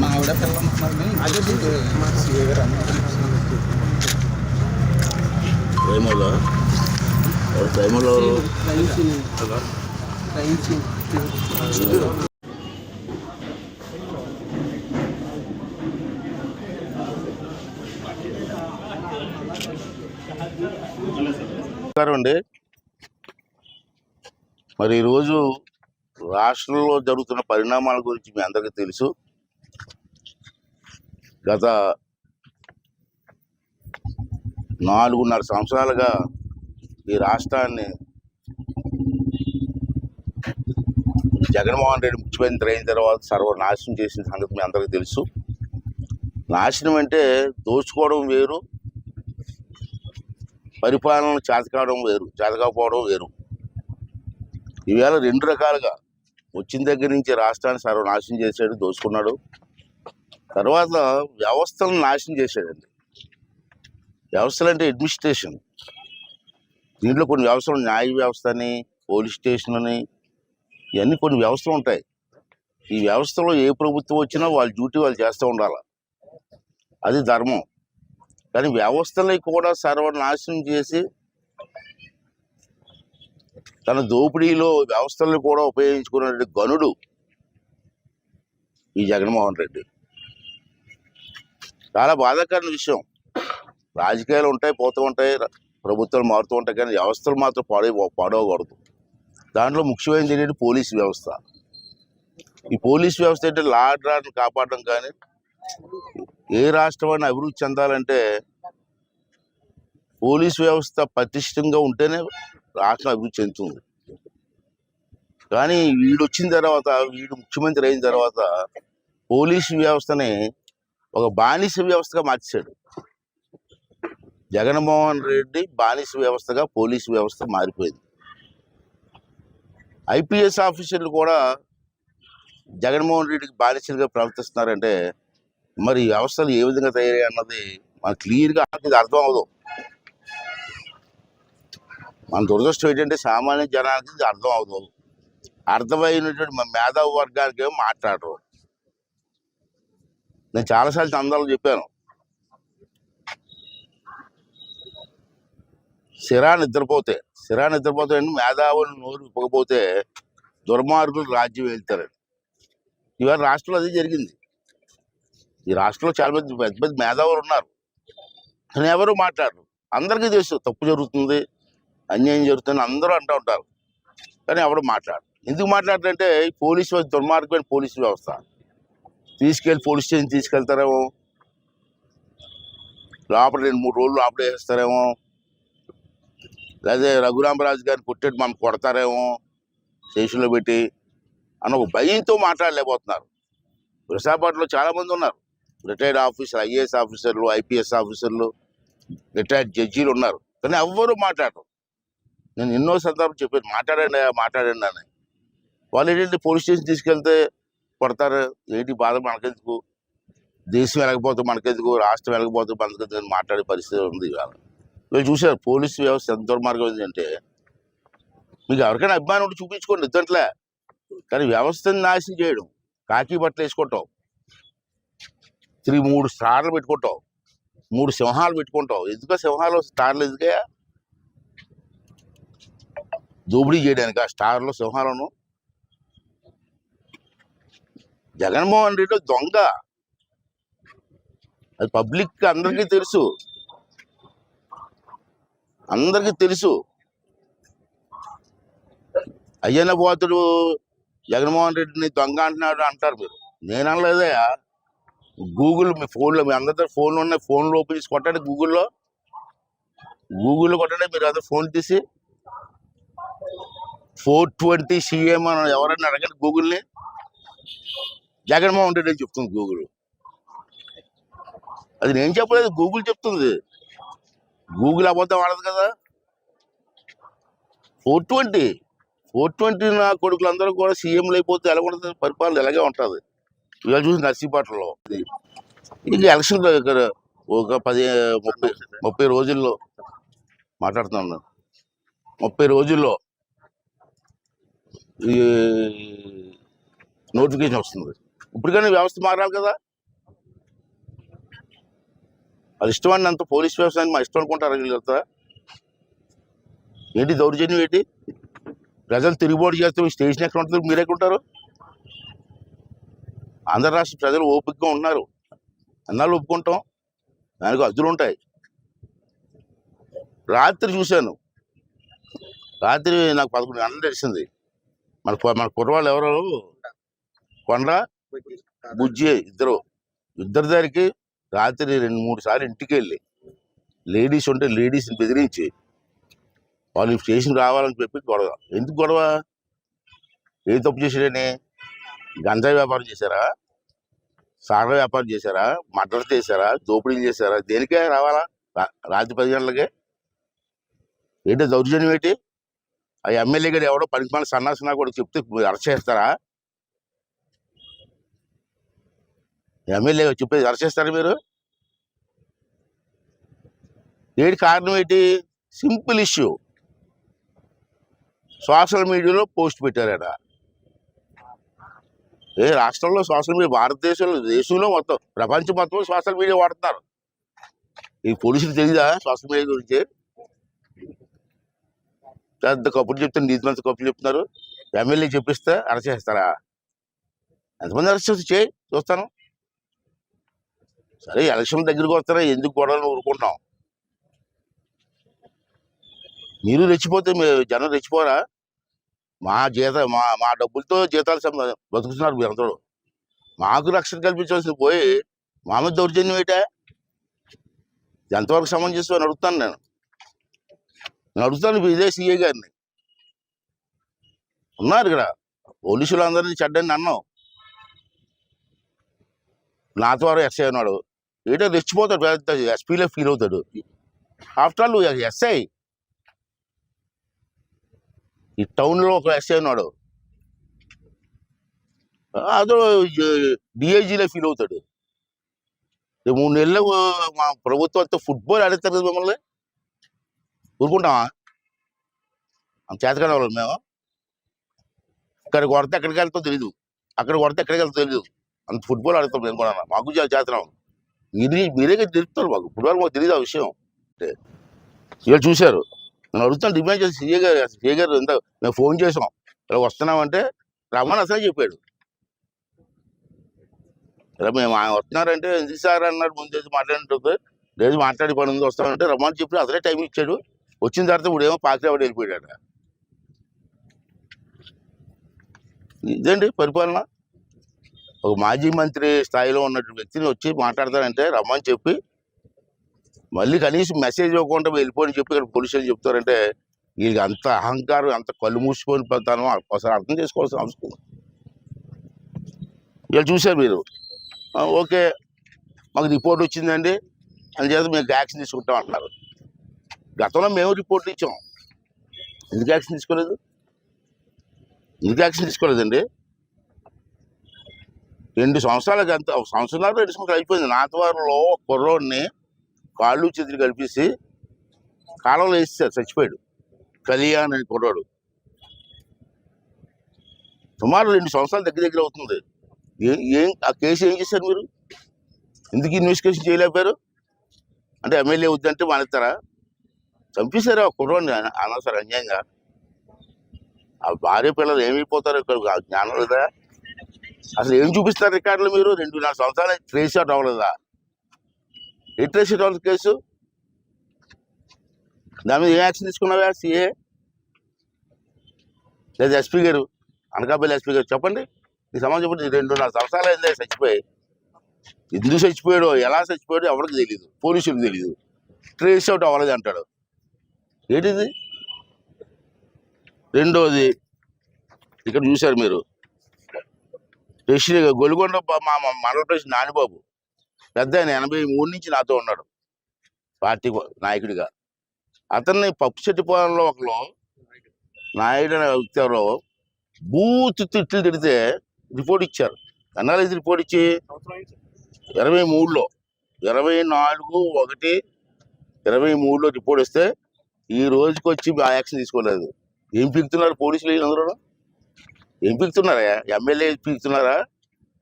మా ఆవిడ ప్రేమలో నమస్కారం అండి. మరి ఈరోజు రాష్ట్రంలో జరుగుతున్న పరిణామాల గురించి మీ అందరికీ తెలుసు. గత నాలుగున్నర సంవత్సరాలుగా ఈ రాష్ట్రాన్ని జగన్మోహన్ రెడ్డి ముఖ్యమంత్రి అయిన తర్వాత సర్వనాశనం చేసిన సంగతి మీ అందరికీ తెలుసు. నాశనం అంటే దోచుకోవడం వేరు పరిపాలన చేతకావడం వేరు చేతకపోవడం వేరు. ఈవేళ రెండు రకాలుగా వచ్చిన దగ్గర నుంచి రాష్ట్రాన్ని సర్వనాశనం చేశాడు దోచుకున్నాడు తర్వాత వ్యవస్థలను నాశనం చేశాడండి. వ్యవస్థలు అంటే అడ్మినిస్ట్రేషన్ దీంట్లో కొన్ని వ్యవస్థలు న్యాయ వ్యవస్థ అని పోలీస్ స్టేషన్ అని ఇవన్నీ కొన్ని వ్యవస్థలు ఉంటాయి. ఈ వ్యవస్థలో ఏ ప్రభుత్వం వచ్చినా వాళ్ళ డ్యూటీ వాళ్ళు చేస్తూ ఉండాలి. అది ధర్మం. కానీ వ్యవస్థల్ని కూడా సర్వనాశనం చేసి తన దోపిడీలో వ్యవస్థలను కూడా ఉపయోగించుకున్నటువంటి గనుడు ఈ జగన్మోహన్ రెడ్డి. చాలా బాధాకరమైన విషయం. రాజకీయాలు ఉంటాయి పోతూ ఉంటాయి ప్రభుత్వాలు మారుతూ ఉంటాయి కానీ వ్యవస్థలు మాత్రం పాడే పాడవకూడదు. దాంట్లో ముఖ్యమైనది ఏంటంటే పోలీస్ వ్యవస్థ. ఈ పోలీస్ వ్యవస్థ అంటే లా అండ్ ఆర్డర్ కాపాడడం కానీ ఏ రాష్ట్రమైనా అభివృద్ధి చెందాలంటే పోలీస్ వ్యవస్థ పటిష్టంగా ఉంటేనే రాష్ట్రం అభివృద్ధి చెందుతుంది. కానీ వీడు వచ్చిన తర్వాత వీడు ముఖ్యమంత్రి అయిన తర్వాత పోలీసు వ్యవస్థని ఒక బానిస వ్యవస్థగా మార్చాడు. జగన్మోహన్ రెడ్డి బానిస వ్యవస్థగా పోలీసు వ్యవస్థ మారిపోయింది. ఐపీఎస్ ఆఫీసర్లు కూడా జగన్మోహన్ రెడ్డికి బానిసలుగా ప్రవర్తిస్తున్నారంటే మరి వ్యవస్థలు ఏ విధంగా తయారయ్యాయి అన్నది మనకు క్లియర్గా అర్థం అవ్వదు. మన దురదృష్టం ఏంటంటే సామాన్య జనానికి ఇది అర్థం అవ్వదు అర్థమైనటువంటి మన మేధావు వర్గానికి ఏమో మాట్లాడరు. నేను చాలాసార్లు చందాలు చెప్పాను. సిరా నిద్రపోతే సిరా నిద్రపోతే అండి మేధావులు నోరు ఇప్పకపోతే దుర్మార్గులు రాజ్యం వెళ్తారండి ఇవాళ రాష్ట్రంలో అదే జరిగింది. ఈ రాష్ట్రంలో చాలా మంది పెద్ద పెద్ద మేధావులు ఉన్నారు. కానీ ఎవరు మాట్లాడరు. అందరికీ తెలుసు తప్పు జరుగుతుంది. అన్యాయం జరుగుతుంది అందరూ అంటూ ఉంటారు. కానీ ఎవడు మాట్లాడరు ఎందుకు మాట్లాడరంటే పోలీసు వ్యవస్థ దుర్మార్గమైన పోలీసు వ్యవస్థ. తీసుకెళ్ళి పోలీస్ స్టేషన్ తీసుకెళ్తారేమో. లోపల రెండు మూడు రోజులు లోపల వేస్తారేమో. లేదా రఘురామరాజు గారిని కొట్టేట్టు మనం కొడతారేమో. స్టేషన్లో పెట్టి అని ఒక భయంతో మాట్లాడలేకపోతున్నారు. విశాఖపట్నంలో చాలామంది ఉన్నారు. రిటైర్డ్ ఆఫీసర్ ఐఏఎస్ ఆఫీసర్లు ఐపీఎస్ ఆఫీసర్లు రిటైర్డ్ జడ్జీలు ఉన్నారు. కానీ ఎవ్వరూ మాట్లాడరు. నేను ఎన్నో సందర్భం చెప్పాను. మాట్లాడండి మాట్లాడండి అని. వాళ్ళు ఏంటంటే పోలీస్ స్టేషన్ తీసుకెళ్తే కొడతారు ఏంటి బాధ మనకెందుకు? దేశం వెళ్ళకపోతే మనకెందుకు? రాష్ట్రం వెళ్ళకపోతే మనకెందుకు అని మాట్లాడే పరిస్థితి ఉంది ఇవాళ. వీళ్ళు చూశారు పోలీసు వ్యవస్థ ఎంత దుర్మార్గం ఏంటంటే మీకు ఎవరికైనా అభిమానం ఉంటే చూపించుకోండి ఇద్దంట్లే కానీ వ్యవస్థను నాశనం చేయడం కాకి బట్టలు వేసుకుంటాం. తిరిగి మూడు స్టార్లు పెట్టుకుంటాం. మూడు సింహాలు పెట్టుకుంటాం. ఎందుకో సింహాలు స్టార్లు ఎందుకయ్యా? దోపిడీ చేయడానికి ఆ స్టార్లు సింహాలను? జగన్మోహన్ రెడ్డి దొంగ. అది పబ్లిక్ అందరికీ తెలుసు. అందరికీ తెలుసు. అయ్యన్న పోతుడు జగన్మోహన్ రెడ్డిని దొంగ అంటున్నాడు అంటారు మీరు. నేను అనలేదయ్యా. గూగుల్ మీ ఫోన్లో మీ అందరి ఫోన్లు ఉన్నాయి. ఫోన్లో ఓపెన్ చేసి కొట్టండి గూగుల్లో. గూగుల్లో కొట్టండి మీరు అదే ఫోన్ తీసి ఫోర్ ట్వంటీ సీఎం అని ఎవరైనా అడగండి గూగుల్ని. జగన్మోహన్ రెడ్డి అని చెప్తుంది గూగుల్. అది నేను చెప్పలేదు గూగుల్ చెప్తుంది. గూగుల్ అబద్ధం ఆడదు కదా. ఫోర్ ట్వంటీ ఫోర్ ట్వంటీ నా కొడుకులందరూ కూడా సీఎంలు అయిపోతే ఎలా ఉంటుంది? పరిపాలన ఎలాగే ఉంటుంది? ఇవాళ చూసి నర్సీపాట్లలో ఇది ఎలక్షన్ ఇక్కడ ఒక పది ముప్పై ముప్పై రోజుల్లో మాట్లాడుతున్నాను. ముప్పై రోజుల్లో ఈ నోటిఫికేషన్ వస్తుంది. ఇప్పటికైనా వ్యవస్థ మారాలి కదా? అది ఇష్టమని అంత పోలీస్ వ్యవస్థ మా ఇష్టం అనుకుంటారు వీళ్ళంతా? ఏంటి దౌర్జన్యం ఏంటి? ప్రజలు తిరుగుబాటు చేస్తే స్టేషన్ ఎక్కడ ఉంటుంది మీరు ఉంటారు ఆంధ్ర రాష్ట్ర ప్రజలు ఓపికగా ఉన్నారు. అన్నాళ్ళు ఒప్పుకుంటాం. దానికి అద్దులు ఉంటాయి. రాత్రి చూశాను. రాత్రి నాకు పదకొండు గంటలు తెలిసింది. మన మన కుర్రవాళ్ళు ఎవరు? కొండ బుజ్జి ఇద్దరు. ఇద్దరి దగ్గరికి రాత్రి రెండు మూడు సార్లు ఇంటికి వెళ్ళి లేడీస్ ఉంటే లేడీస్ని బెదిరించి వాళ్ళు స్టేషన్ రావాలని చెప్పి గొడవ. ఎందుకు గొడవ? ఏ తప్పు చేశాడని? గంజాయి వ్యాపారం చేశారా? సాగ వ్యాపారం చేశారా? మర్డర్ చేశారా? దోపిడీలు చేశారా? దేనికే రావాలా? రాత్రి పది గంటలకే? ఏంటి దౌర్జన్యం ఏంటి? ఆ ఎమ్మెల్యే గారు ఎవడో పనికి మన సన్నాసనా కూడా చెప్తే అరెస్ట్ చేస్తారా? ఎమ్మెల్యే చెప్పేది అరెస్ట్ చేస్తారా మీరు? ఏటి కారణం ఏంటి? Simple issue. సోషల్ మీడియాలో పోస్ట్ పెట్టారట. ఏ రాష్ట్రంలో సోషల్ మీడియా భారతదేశంలో దేశంలో మొత్తం ప్రపంచం మొత్తం సోషల్ మీడియా వాడుతున్నారు. ఈ పోలీసులు తెలియదా సోషల్ మీడియా గురించి? పెద్ద కప్పులు చెప్తారు నీతి మంత్రి కప్పులు చెప్తున్నారు. ఎమ్మెల్యే చెప్పిస్తే అరెస్ట్ చేస్తారా? ఎంతమంది అరెస్ట్ చేసి చేయి చూస్తాను. సరే ఎలక్షన్ దగ్గరికి వస్తారా? ఎందుకు గొడవలు ఊరుకుంటాం మీరు రెచ్చిపోతే మీ జనం రెచ్చిపోరా? మా జీత మా మా డబ్బులతో జీతాలు బతుకుతున్నారు మీరు అందరూ మాకు రక్షణ కల్పించాల్సింది పోయి మా మీద దౌర్జన్యం ఏంటా? ఎంతవరకు సమంజసం అని అడుగుతాను నేను. నేను అడుగుతాను ఇదే సీఏ గారిని. ఉన్నారు ఇక్కడ. పోలీసులు అందరినీ చెడ్డని అన్నావు నా ద్వారా ఎస్ఐ అన్నాడు ఏంటో రెచ్చిపోతాడు పెద్ద ఎస్పీలో ఫీల్ అవుతాడు. After all SI. ఈ టౌన్లో ఒక ఎస్ఐ ఉన్నాడు. అదో డిఐజీలో ఫీల్ అవుతాడు. మూడు నెలలు మా ప్రభుత్వంతో ఫుట్బాల్ ఆడతారు కదా మిమ్మల్ని. ఊరుకుంటామా అంత చేతకాడ వాళ్ళు మేము? ఇక్కడ కొడితే ఎక్కడికి వెళ్తాం తెలీదు. అక్కడ కొడితే ఎక్కడికి వెళ్తాం తెలీదు. అంత ఫుట్బాల్ ఆడుతాం నేను కూడా మాకు చేస్తున్నాం మీరే మీరే తెలుపుతారు మాకు. ఫుట్బాల్ మాకు తెలియదు ఆ విషయం. అంటే ఇవాళ చూశారు. నేను అడుగుతాను డిమాండ్ చేసి సీఏ గారు సీఏ గారు ఎంత మేము ఫోన్ చేసాం ఇలా వస్తున్నామంటే రమ్మని అసలే చెప్పాడు. ఇలా మేము ఆయన వస్తున్నారంటే ఎందుకు సార్ అన్నాడు ముందు మాట్లాడినట్టు లేదు మాట్లాడి పని ఉంది వస్తామంటే రమ్మని చెప్పి అసలే టైం ఇచ్చాడు. వచ్చిన తర్వాత ఇప్పుడు ఏమో పాకిరావాడు వెళ్ళిపోయాడు ఇదండి పరిపాలన? ఒక మాజీ మంత్రి స్థాయిలో ఉన్న వ్యక్తిని వచ్చి మాట్లాడతారంటే రమ్మని చెప్పి మళ్ళీ కనీసం మెసేజ్ ఇవ్వకుండా వెళ్ళిపోని చెప్పి ఇక్కడ పోలీసులు చెప్తారంటే వీళ్ళకి అంత అహంకారం అంత కళ్ళు మూసుకొని పోతాను ఒకసారి అర్థం చేసుకోవాల్సిన అవసరం ఉంది. వీళ్ళు చూశారు మీరు. ఓకే మాకు రిపోర్ట్ వచ్చిందండి అందుచేత మీకు మేము యాక్షన్ తీసుకుంటాం అంటున్నారు. గతంలో మేము రిపోర్ట్ ఇచ్చాం. ఎందుకు యాక్షన్ తీసుకోలేదు? ఎందుకు యాక్షన్ తీసుకోలేదండి? రెండు సంవత్సరాలకు ఎంత ఒక సంవత్సరాలు రెండు సంవత్సరాలు అయిపోయింది. నాతవారిలో కుర్రోడిని కాళ్ళు చేతులు కలిపేసి కాలంలో వేసేసారు చచ్చిపోయాడు. కళ్యాణ్ అని కుర్రాడు. సుమారు రెండు సంవత్సరాలు దగ్గర దగ్గర అవుతుంది. ఏం ఏం ఆ కేసు ఏం చేశారు మీరు? ఎందుకు ఇన్వెస్టిగేషన్ చేయలేకపోయారు? అంటే ఎమ్మెల్యే వద్దంటే మానేస్తారా? చంపేశారు ఆ కుర్రోడిని అనవసరం అన్యాయంగా. ఆ భార్య పిల్లలు ఏమైపోతారు ఇక్కడ జ్ఞానం లేదా? అసలు ఏం చూపిస్తారు రికార్డులు మీరు? రెండు నాలుగు సంవత్సరాలు ట్రేస్ అవుట్ అవ్వలేదా? ఏ ట్రేస్ అవుట్ కేసు? దాని మీద ఏ యాక్షన్ తీసుకున్నావా సిఏ? లేదా ఎస్పీ గారు? అనకాపల్లి ఎస్పీ గారు చెప్పండి. ఈ సమాజం చెప్పండి. రెండున్నర సంవత్సరాలు అయింది చచ్చిపోయి. ఎందుకు చచ్చిపోయాడో? ఎలా చచ్చిపోయాడో ఎవరికి తెలియదు పోలీసులకు తెలియదు ట్రేస్ అవుట్ అవ్వలేదు అంటాడు. ఏంటిది? రెండోది ఇక్కడ చూశారు మీరు. రెషిగా గొలుగొండ మా మా నానిబాబు. పెద్ద ఆయన ఎనభై మూడు నుంచి నాతో ఉన్నాడు. పార్టీ నాయకుడిగా. అతన్ని పప్పుచెట్టిపాలెంలో ఒకరు నాయుడు అనే వ్యక్తి ఎవరో బూత్ తిట్లు తిడితే రిపోర్ట్ ఇచ్చారు. అనాలిసి రిపోర్ట్ ఇచ్చి? ఇరవై మూడులో. ఇరవై నాలుగు ఒకటి ఇరవై మూడులో రిపోర్ట్ ఇస్తే ఈ రోజుకి వచ్చి ఆ యాక్షన్ తీసుకోలేదు. ఏం పీకుతున్నారు పోలీసులు వీళ్ళందరూ ఏం పీకుతున్నారా ఎమ్మెల్యే పీకుతున్నారా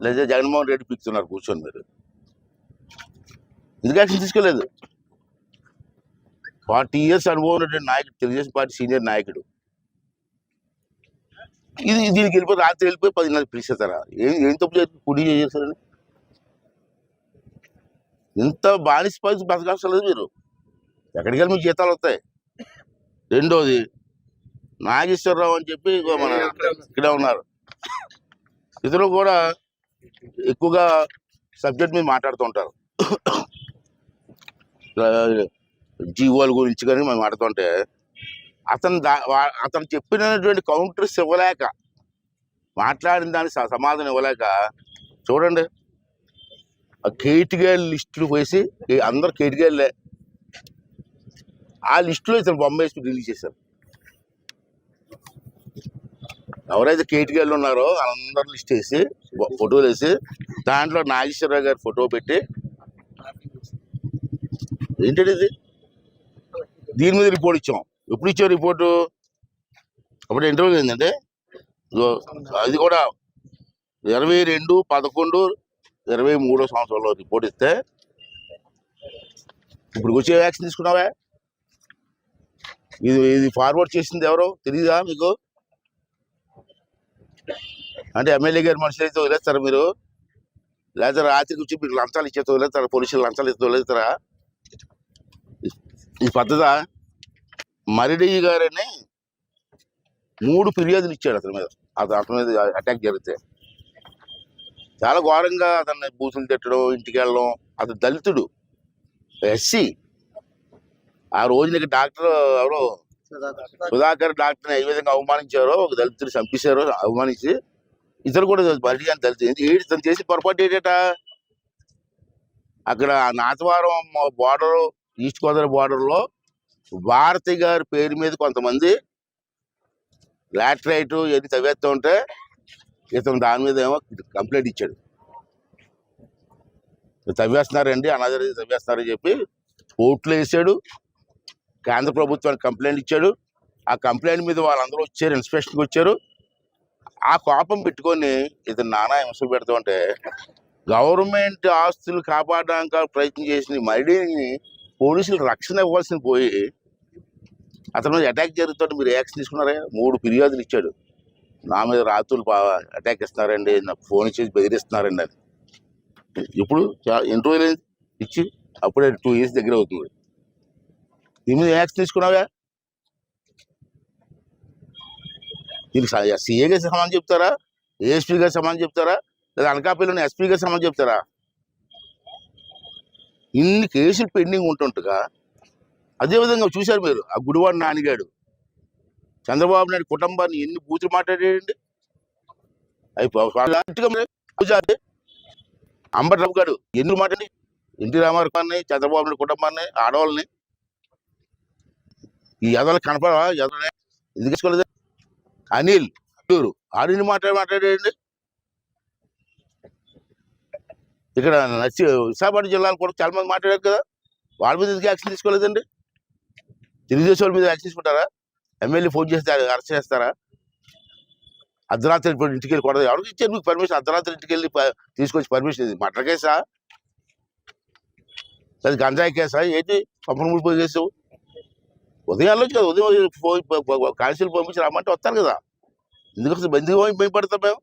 లేదా జగన్మోహన్ రెడ్డి పీకుతున్నారు కూర్చొని మీరు? ఎందుకు యాక్షన్ తీసుకోలేదు? ఫార్టీ ఇయర్స్ అనుభవం ఉన్నటువంటి నాయకుడు తెలుగుదేశం పార్టీ సీనియర్ నాయకుడు. ఇది దీనికి వెళ్ళిపోయి రాత్రి వెళ్ళిపోయి పదిన్నర పిలిచేస్తారా? ఏం ఏం తప్పు చేసి కుడి చేస్తారని ఇంత బానిస పరిస్థితి బతకాల్సలేదు మీరు? ఎక్కడికి వెళ్ళి మీకు జీతాలు వస్తాయి? రెండోది నాగేశ్వరరావు అని చెప్పి మన ఇక్కడే ఉన్నారు. ఇతరులు కూడా ఎక్కువగా సబ్జెక్ట్ మీద మాట్లాడుతుంటారు జీవోల గురించి కానీ మేము మాట్లాడుతుంటే అతను దా అతను చెప్పినటువంటి కౌంటర్స్ ఇవ్వలేక మాట్లాడిన దానికి సమాధానం ఇవ్వలేక చూడండి. ఆ కేటిగాయల లిస్టులు వేసి అందరు కేటిగాయలే ఆ లిస్టులో ఇతను బొమ్మ వేసి రిలీజ్ చేశారు ఎవరైతే కేటిగాయలు ఉన్నారో అందరూ లిస్ట్ వేసి ఫోటోలు వేసి దాంట్లో నాగేశ్వరరావు గారి ఫోటో పెట్టి ఏంటంటే ఇది? దీని మీద రిపోర్ట్ ఇచ్చాం. ఎప్పుడు ఇచ్చావు రిపోర్టు అప్పుడు ఇంటర్వ్యూ ఏంటంటే అది కూడా ఇరవై రెండు పదకొండు ఇరవై మూడో సంవత్సరంలో రిపోర్ట్ ఇస్తే ఇప్పుడు వచ్చే వ్యాక్సిన్ తీసుకున్నావా? ఇది ఇది ఫార్వర్డ్ చేసింది ఎవరో? తెలీదా మీకు? అంటే ఎమ్మెల్యే గారి మనుషులు అయితే వదిలేస్తారా మీరు? లేదా రాత్రికి వచ్చి మీకు లంచాలు ఇచ్చేతో వదిలేస్తారా? పోలీసులు లంచాలు ఇస్తే వదిలేస్తారా? ఈ పద్ధత? మరిడి గారని మూడు ఫిర్యాదులు ఇచ్చాడు అతని మీద. అతను అతని మీద అటాక్ జరిగితే. చాలా ఘోరంగా అతన్ని బూతులు తిట్టడం ఇంటికి వెళ్ళడం. అతను దళితుడు. ఎస్సీ. ఆ రోజు నీకు డాక్టర్ ఎవరో సుధాకర్. డాక్టర్ని ఏ విధంగా అవమానించారో ఒక దళితుడు చంపేశారో అవమానించి ఇతరు కూడా మరిడి అని దళితుడు. ఏంటి తను చేసి పొరపాటు ఏంటట? అక్కడ నాతవారం బార్డర్ ఈస్ట్ గోదావరి బార్డర్లో భారతి గారి పేరు మీద కొంతమంది లాటరైట్ ఎన్ని తవ్వేస్తూ ఉంటే ఇతను దాని మీద ఏమో కంప్లైంట్ ఇచ్చాడు. తవ్వేస్తున్నారండి అనాథరి తవ్వేస్తున్నారని చెప్పి కోర్టులో వేసాడు. కేంద్ర ప్రభుత్వానికి కంప్లైంట్ ఇచ్చాడు. ఆ కంప్లైంట్ మీద వాళ్ళందరూ వచ్చారు ఇన్స్పెక్షన్కి వచ్చారు. ఆ కోపం పెట్టుకొని ఇతను నానా హింసలు పెడుతుంటే గవర్నమెంట్ ఆస్తులు కాపాడడానికి ప్రయత్నం చేసిన మరిడిని పోలీసులు రక్షణ ఇవ్వాల్సిన పోయి అతను అటాక్ జరుగుతుంటే మీరు యాక్షన్ తీసుకున్నారా? మూడు ఫిర్యాదులు ఇచ్చాడు. నా మీద రాత్రులు అటాక్ ఇస్తున్నారండి నాకు ఫోన్ చేసి బెదిరిస్తున్నారండి అని. ఇప్పుడు ఎన్ని రోజులు ఇచ్చి అప్పుడే టూ ఇయర్స్ దగ్గర అవుతుంది. దీని మీద యాక్షన్ తీసుకున్నావా దీనికి సీఏ గారి సమానం చెప్తారా? ఏఎస్పీ గారి సమానం చెప్తారా? లేదా అనకాపల్లిలోని ఎస్పీ సమానం చెప్తారా? ఇన్ని కేసులు పెండింగ్ ఉంటుంటగా అదేవిధంగా చూశారు మీరు ఆ గుడివాడు నానిగాడు. చంద్రబాబు నాయుడు కుటుంబాన్ని ఎన్ని బూతులు మాట్లాడాడండి? అవి అంబర్ ప- గారు ఎన్ని మాట్లాడి ఎన్టీ రామారావు గారిని చంద్రబాబు నాయుడు కుటుంబాన్ని ఆడవాళ్ళని ఈ ఎదలు కనపడ ఎదలనే ఎందుకు తీసుకోలేదు. అనిల్ అల్లూరు ఆడిని మాట్లాడి మాట్లాడేయండి. ఇక్కడ నచ్చి విశాఖపట్నం జిల్లాలో కూడా చాలా మంది మాట్లాడారు కదా. వాళ్ళ మీద ఎందుకు యాక్షన్ తీసుకోలేదండి? తెలుగుదేశం వాళ్ళ మీద యాక్షన్ తీసుకుంటారా? ఎమ్మెల్యే ఫోన్ చేస్తే అరెస్ట్ చేస్తారా? అర్ధరాత్రి ఇంటికి వెళ్ళి కూడా ఎవరికి ఇచ్చారు? మీకు పర్మిషన్? అర్ధరాత్రి ఇంటికి వెళ్ళి తీసుకొచ్చి పర్మిషన్ ఇది మటర్ కేసా? అది గంజాయి కేసా? ఏంటి? పంపన ముడిపోయి కేసు ఉదయం వెళ్ళొచ్చు కదా ఉదయం కాన్సిల్ పంపించి రమ్మంటే వస్తారు కదా. ఎందుకు అసలు ఎందుకు భయపడతాం మేము?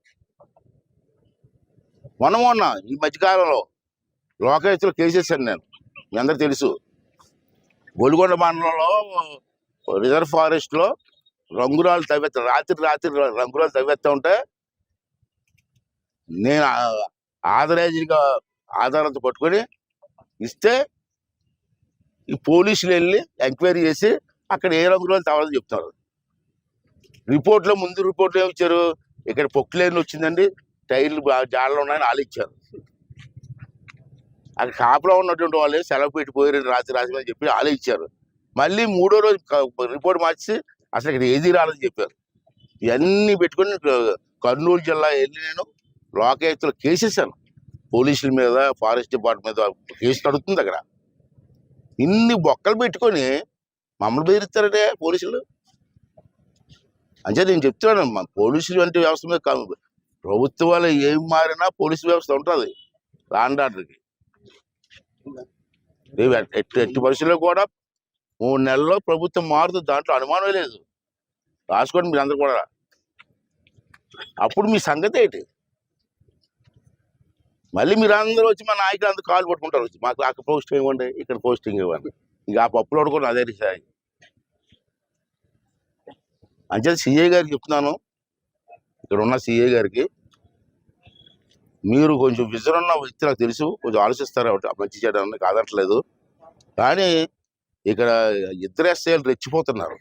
మొన్న మొన్న ఈ మధ్యకాలంలో లోకాయుక్తలో కేసు వేసాను నేను. మీ అందరు తెలుసు. గోల్కొండ మండలంలో రిజర్వ్ ఫారెస్ట్లో రంగురాలు తవ్వేస్తా రాత్రి రాత్రి రంగురాలు తవ్వేస్తా ఉంటే నేను ఆథరైజ్గా ఆధారంతో పట్టుకొని ఇస్తే ఈ పోలీసులు వెళ్ళి ఎంక్వైరీ చేసి అక్కడ ఏ రంగురాలు తవ్వాలని చెప్తారు. రిపోర్ట్లో ముందు రిపోర్ట్లో ఏమి ఇచ్చారు? ఇక్కడ పొక్కులేని వచ్చిందండి. టైర్లు బా- జాడలు ఉన్నాయని వాళ్ళు ఇచ్చారు. అక్కడ కాపులో ఉన్నటువంటి వాళ్ళు సెలవు పెట్టిపోయారు రాత్రి రాత్రి అని చెప్పి వాళ్ళే ఇచ్చారు. మళ్ళీ మూడో రోజు రిపోర్ట్ మార్చి అసలు ఇక్కడ ఏది రాలని చెప్పారు. ఇవన్నీ పెట్టుకొని కర్నూలు జిల్లా వెళ్ళి నేను లోకాయుక్తలో కేసేసాను పోలీసుల మీద ఫారెస్ట్ డిపార్ట్మెంట్ మీద కేసు నడుస్తుంది అక్కడ. ఇన్ని బొక్కలు పెట్టుకొని మమ్మల్ని బెదిరిస్తారంటే పోలీసులు? అంటే నేను చెప్తున్నాను పోలీసులు అంటే వ్యవస్థ మీద కాదు. ప్రభుత్వాలు ఏం మారినా పోలీసు వ్యవస్థ ఉంటుంది. లాండ్ ఆర్డర్కి. ఎట్టి ఎట్టి పరిస్థితుల్లో కూడా మూడు నెలల్లో ప్రభుత్వం మారుతుంది. దాంట్లో అనుమానం లేదు. రాసుకోండి మీరు అందరు కూడా. అప్పుడు మీ సంగతి ఏంటి? మళ్ళీ మీరు అందరూ వచ్చి మా నాయకులు అందరూ కాలు పట్టుకుంటారు. వచ్చి మాకు అక్కడ పోస్టింగ్ ఇవ్వండి ఇక్కడ పోస్టింగ్ ఇవ్వండి. ఇక ఆ పప్పులు కూడా అదే సార్ అంచేది సిఐ గారికి చెప్తున్నాను. ఇక్కడ ఉన్న సిఐ గారికి. మీరు కొంచెం విజరున్న ఉన్న వ్యక్తి నాకు తెలుసు. కొంచెం ఆలోచిస్తారు మంచి చేయడం కాదట్లేదు కానీ ఇక్కడ ఇద్దరు ఎస్ఐలు రెచ్చిపోతున్నారు.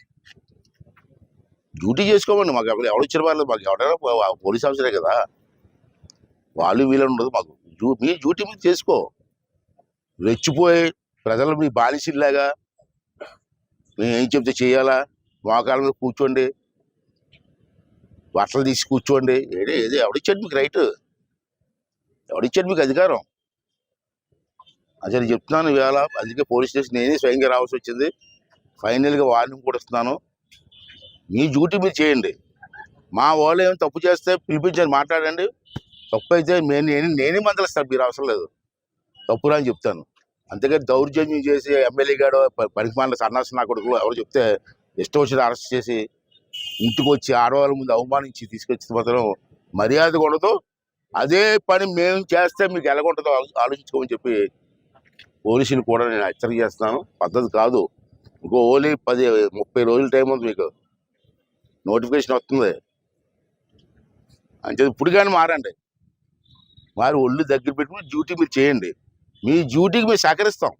డ్యూటీ చేసుకోమండి. మాకు ఎవరు ఎవరు ఇచ్చిన వాళ్ళు మాకు ఎవరైనా పోలీస్ ఆఫీసరే కదా. వాళ్ళు వీళ్ళని ఉండదు మాకు. డ్యూ- మీ డ్యూటీ మీద చేసుకో. రెచ్చిపోయి ప్రజలు మీ బానిసల్లాగా. మేము ఏం చెప్తే చేయాలా? మోకాళ్ళ మీద కూర్చోండి. బట్టలు తీసి కూర్చోండి. ఏడే ఏది ఎవడిచ్చాడు మీకు రైట్? ఎవడిచ్చాడు మీకు అధికారం? అసలు చెప్తున్నాను ఇవాళ అందుకే పోలీస్ స్టేషన్ నేనే స్వయంగా రావాల్సి వచ్చింది. ఫైనల్గా వార్నింగ్ కూడా ఇస్తున్నాను. మీ డ్యూటీ మీరు చేయండి. మా వాళ్ళు ఏమైనా తప్పు చేస్తే పిలిపించండి మాట్లాడండి. తప్పు అయితే నేను నేనే- నేనే మందలిస్తాను మీరు అవసరం లేదు. తప్పురా అని చెప్తాను. అందుకే దౌర్జన్యం చేసి ఎమ్మెల్యే గారు పనికి మాలిన సన్నాసి నా కొడుకు ఎవరు చెప్తే ఇష్టం వచ్చిన అరెస్ట్ చేసి ఇంటికి వచ్చి ఆడవాళ్ళ ముందు అవమానించి తీసుకొచ్చి మాత్రం మర్యాద ఉండదు అదే పని మేము చేస్తే మీకు ఎలాగుంటుందో ఆలోచించుకోమని చెప్పి పోలీసులు కూడా నేను హెచ్చరిక చేస్తున్నాను. పద్ధతి కాదు. ఇంకో ఓన్లీ పది ముప్పై రోజుల టైం ఉంది మీకు. నోటిఫికేషన్ వస్తుంది. అంటే ఇప్పుడు కానీ మారండి. వారి ఒళ్ళు దగ్గర పెట్టుకుని డ్యూటీ మీరు చేయండి. మీ డ్యూటీకి మేము సహకరిస్తాం.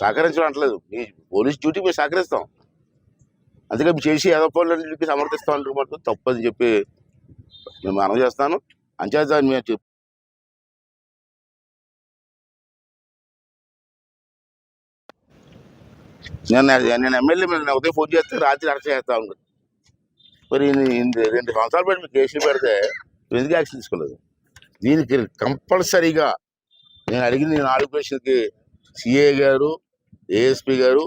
సహకరించడం అంటలేదు. మీ పోలీస్ డ్యూటీకి మేము సహకరిస్తాం. అందుకే మీరు చేసి ఏదో చెప్పి సమర్థిస్తాం అంటే మాత్రం తప్పని చెప్పి మేము మనం చేస్తాను. అంచేత మేము చెప్- నేను నేను ఎమ్మెల్యే మీద నేను ఉదయం ఫోన్ చేస్తే రాత్రి అరెస్ట్ చేస్తా ఉన్నాను మరి రెండు సంవత్సరాలు పెట్టి మీకు కేసులు పెడితే ఎందుకు యాక్షన్ తీసుకోలేదు? దీనికి కంపల్సరీగా నేను అడిగిన నాలుగు ప్రశ్నలకి సిఏ గారు ఏఎస్పి గారు